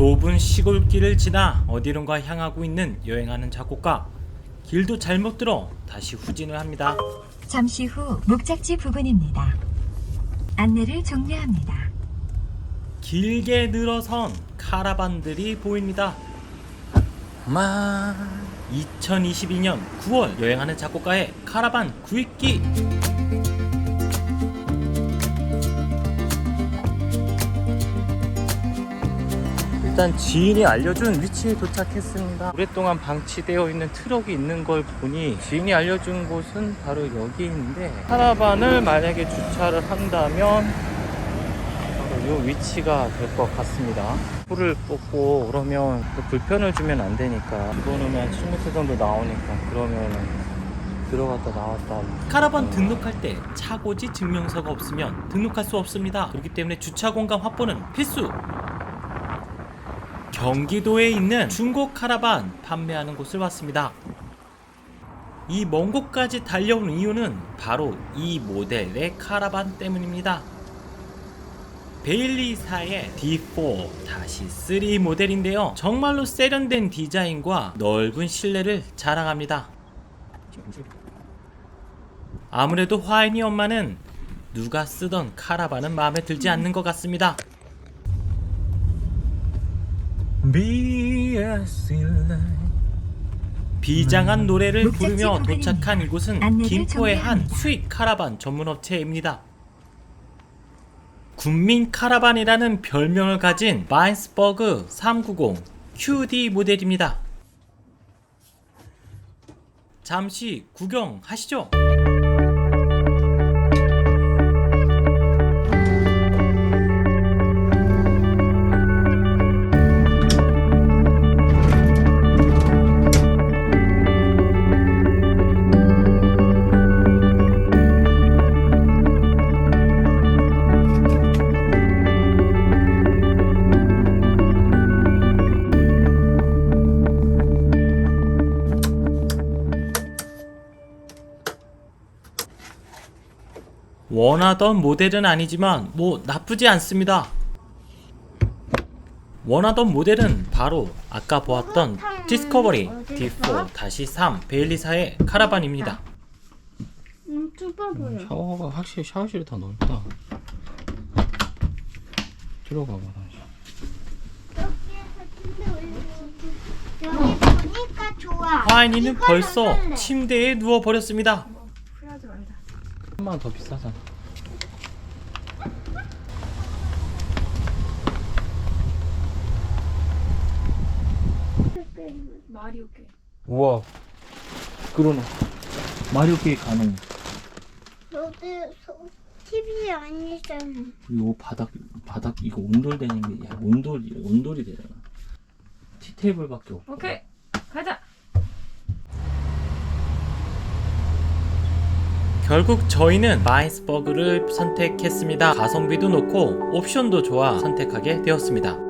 좁은 시골길을 지나 어디론가 향하고 있는 여행하는 작곡가. 길도 잘못 들어 다시 후진을 합니다. 잠시 후 목적지 부근입니다. 안내를 종료합니다. 길게 늘어선 카라반들이 보입니다. 마 2022년 9월 여행하는 작곡가의 카라반 구입기 일단 지인이 알려준 위치에 도착했습니다. 오랫동안 방치되어 있는 트럭이 있는 걸 보니 지인이 알려준 곳은 바로 여기 있는데 카라반을 만약에 주차를 한다면 바로 이 위치가 될 것 같습니다. 불을 뽑고 그러면 또 불편을 주면 안 되니까 이거는 한 7m 정도 나오니까 그러면 들어갔다 나왔다 카라반 등록할 때 차고지 증명서가 없으면 등록할 수 없습니다. 그렇기 때문에 주차 공간 확보는 필수. 경기도에 있는 중고 카라반 판매하는 곳을 왔습니다. 이 먼 곳까지 달려온 이유는 바로 이 모델의 카라반 때문입니다. 베일리사의 D4-3 모델인데요. 정말로 세련된 디자인과 넓은 실내를 자랑합니다. 아무래도 화인이 엄마는 누가 쓰던 카라반은 마음에 들지 않는 것 같습니다. 비장한 노래를 목적지 부르며. 도착한 이곳은 김포의 한. 수입 카라반 전문 업체입니다. 군민 카라반이라는 별명을 가진 마인스버그 390 QD 모델입니다. 잠시 구경하시죠. 원하던 모델은 아니지만 뭐 나쁘지 않습니다. 원하던 모델은 바로 아까 보았던 디스커버리 D4-3 베일리사의 카라반입니다. 음, 좁아 보여. 샤워가 확실히 샤워실이 더 넓다. 들어가 봐 다시. 여기 보니까 좋아. 화인이는 벌써 침대에 누워 버렸습니다. 후회하지 말자. 한만 더 비싸잖아. 마리오 게임. 우와. 그러네. 마리오 게임 가능. 너도 소, TV 아니잖아. 이거 바닥 바닥 이거 온돌 되는 게 야, 온돌이 온돌이 되잖아. 티 테이블밖에 없고. 오케이. 가자. 결국 저희는 마인스버그를 선택했습니다. 가성비도 높고 옵션도 좋아 선택하게 되었습니다.